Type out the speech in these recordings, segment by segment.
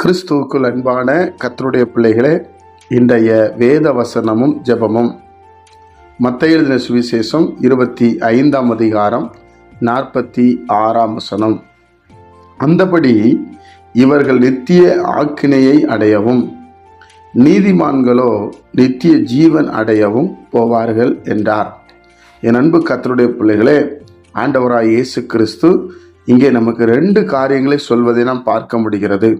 கிறிஸ்துவுக்குள் அன்பான கத்தருடைய பிள்ளைகளே இன்றைய வேத வசனமும் ஜெபமும் மத்திய எழுதின சுவிசேஷம் இருபத்தி ஐந்தாம் அதிகாரம் நாற்பத்தி ஆறாம் வசனம். அந்தபடி இவர்கள் நித்திய ஆக்கினையை அடையவும் நீதிமான்களோ நித்திய ஜீவன் அடையவும் போவார்கள் என்றார். என் அன்பு கத்தருடைய பிள்ளைகளே ஆண்டவராய் இயேசு கிறிஸ்து இங்கே நமக்கு ரெண்டு காரியங்களை சொல்வதை நாம் பார்க்க முடிகிறது.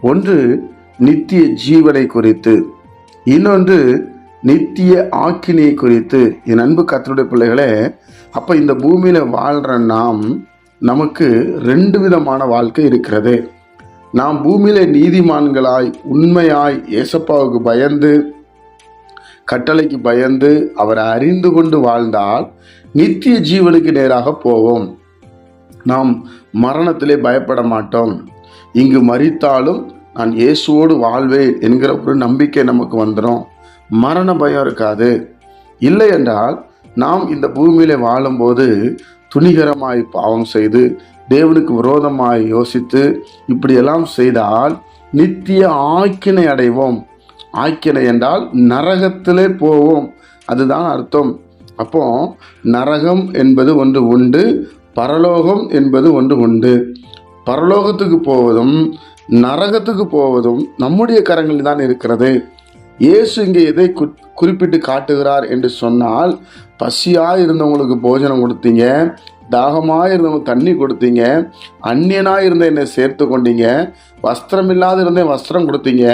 ஒன்று நித்திய ஜீவனை குறித்து இன்னொன்று நித்திய ஆக்கினியை குறித்து. என் அன்பு கத்தருடைய பிள்ளைகளே அப்போ இந்த பூமியில் வாழ்கிற நாம் நமக்கு ரெண்டு விதமான வாழ்க்கை இருக்கிறது. நாம் பூமியில நீதிமான்களாய் உண்மையாய் ஏசப்பாவுக்கு பயந்து கட்டளைக்கு பயந்து அவரை அறிந்து கொண்டு வாழ்ந்தால் நித்திய ஜீவனுக்கு நேராக போவோம். நாம் மரணத்திலே பயப்பட மாட்டோம். இங்கு மறித்தாலும் நான் இயேசுவோடு வாழ்வேன் என்கிற ஒரு நம்பிக்கை நமக்கு வந்துடும் மரண பயம் இருக்காது. இல்லை என்றால் நாம் இந்த பூமியில வாழும்போது துணிகரமாய் பாவம் செய்து தேவனுக்கு விரோதமாய் யோசித்து இப்படியெல்லாம் செய்தால் நித்திய ஆக்கினை அடைவோம். ஆக்கினை என்றால் நரகத்திலே போவோம். அதுதான் அர்த்தம். அப்போ நரகம் என்பது ஒன்று உண்டு பரலோகம் என்பது ஒன்று உண்டு. பரலோகத்துக்கு போவதும் நரகத்துக்கு போவதும் நம்முடைய கரங்களில் தான் இருக்கிறது. இயேசு இங்கே எதை குறிப்பிட்டு காட்டுகிறார் என்று சொன்னால் பசியாக இருந்தவங்களுக்கு போஜனம் கொடுத்தீங்க தாகமாக இருந்தவங்க தண்ணி கொடுத்தீங்க அந்நியனாக இருந்த என்னை சேர்த்து கொண்டீங்க வஸ்திரம் இல்லாத இருந்தே வஸ்திரம் கொடுத்தீங்க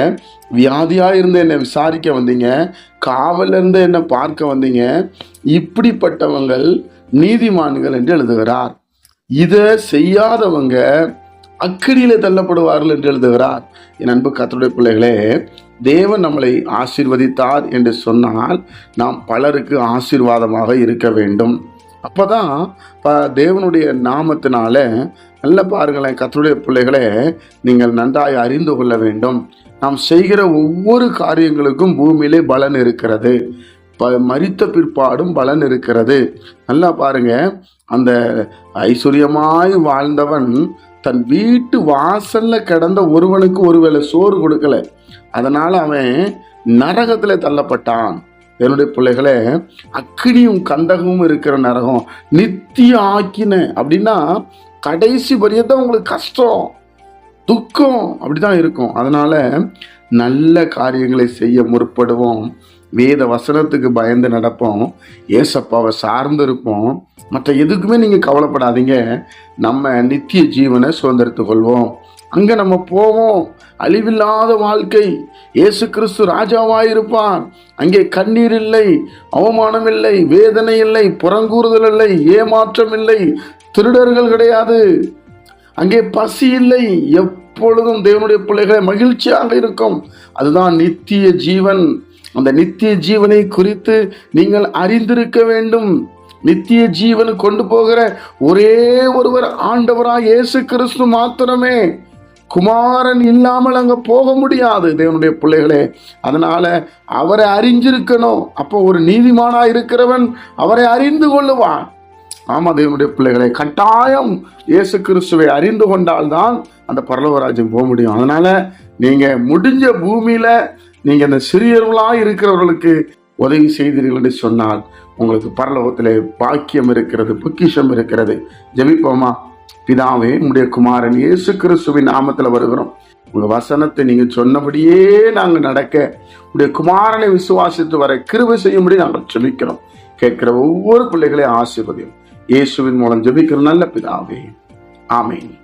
வியாதியாக இருந்த என்னை விசாரிக்க வந்தீங்க காவலில் இருந்து என்னை பார்க்க வந்தீங்க இப்படிப்பட்டவங்கள் நீதிமான்கள் என்று எழுதுகிறார். இதை செய்யாதவங்க அக்கடியில் தள்ளப்படுவார்கள் என்று எழுதுகிறார். என் அன்பு கத்தருடைய பிள்ளைகளே தேவன் நம்மளை ஆசீர்வதித்தார் என்று சொன்னால் நாம் பலருக்கு ஆசீர்வாதமாக இருக்க வேண்டும். அப்பதான் ப- தேவனுடைய நாமத்தினால நல்ல பாருங்களேன் கத்தருடைய பிள்ளைகளை நீங்கள் நன்றாய் அறிந்து கொள்ள வேண்டும். நாம் செய்கிற ஒவ்வொரு காரியங்களுக்கும் பூமியிலே பலன் இருக்கிறது. ப மறித்த பிற்பாடும் பலன் இருக்கிறது. நல்லா பாருங்க. அந்த ஐஸ்வர்யமாய் வாழ்ந்தவன் தன் வீட்டு வாசல்ல கிடந்த ஒருவனுக்கு ஒருவேளை சோறு கொடுக்கல. அதனால அவன் நரகத்துல தள்ளப்பட்டான். என்னுடைய பிள்ளைகளே அக்கினியும் கந்தகமும் இருக்கிற நரகம் நித்திய ஆக்கின அப்படின்னா கடைசி வரியதான் உங்களுக்கு கஷ்டம் துக்கம் அப்படிதான் இருக்கும். அதனால நல்ல காரியங்களை செய்ய முற்படுவோம். வேத வசனத்துக்கு பயந்து நடப்போம் ஏசப்பாவை சார்ந்து இருப்போம் மற்ற எதுக்குமே நீங்கள் கவலைப்படாதீங்க. நம்ம நித்திய ஜீவனை சுதந்திரத்து கொள்வோம். அங்கே நம்ம போவோம். அழிவில்லாத வாழ்க்கை. இயேசு கிறிஸ்து ராஜாவாக இருப்பான் அங்கே கண்ணீர் இல்லை அவமானம் இல்லை வேதனை இல்லை புறங்கூறுதல் இல்லை ஏமாற்றம் இல்லை திருடர்கள் கிடையாது. அங்கே பசி இல்லை. எப்பொழுதும் தேவனுடைய பிள்ளைகளை மகிழ்ச்சியாக இருக்கும். அதுதான் நித்திய ஜீவன். அந்த நித்திய ஜீவனை குறித்து நீங்கள் அறிந்திருக்க வேண்டும். நித்திய ஜீவனை கொண்டு போகிற ஒரே ஒருவர் ஆண்டவராய் இயேசு கிறிஸ்து மாத்திரமே. குமாரன் இல்லாமல் அங்க போக முடியாது தேவனுடைய பிள்ளைகளே. அதனால அவரை அறிஞ்சிருக்கணும் அப்போ ஒரு நீதிமானா இருக்கிறவன் அவரை அறிந்து கொள்ளுவான். ஆமா தேவனுடைய பிள்ளைகளை கட்டாயம் இயேசு கிறிஸ்துவை அறிந்து கொண்டால்தான் அந்த பரலோகராஜ்யம் போக முடியும். அதனால நீங்க முடிஞ்ச பூமியில நீங்க அந்த சிறியவர்களா இருக்கிறவர்களுக்கு உதவி செய்தீர்கள் என்று சொன்னால் உங்களுக்கு பரலோகத்தில் பாக்கியம் இருக்கிறது பொக்கிஷம் இருக்கிறது. ஜெபிப்போமா? பிதாவே உடைய குமாரன் இயேசு கிறிஸ்துவின் நாமத்தில் வருகிறோம். உங்கள் வசனத்தை நீங்கள் சொன்னபடியே நாங்கள் நடக்க உடைய குமாரனை விசுவாசித்து வர கிருவை செய்யும்படி நாங்கள் ஜெபிக்கிறோம். கேட்கிற ஒவ்வொரு பிள்ளைகளையும் ஆசிர்வதியும். இயேசுவின் மூலம் ஜெபிக்கிற நல்ல பிதாவே. ஆமேன்.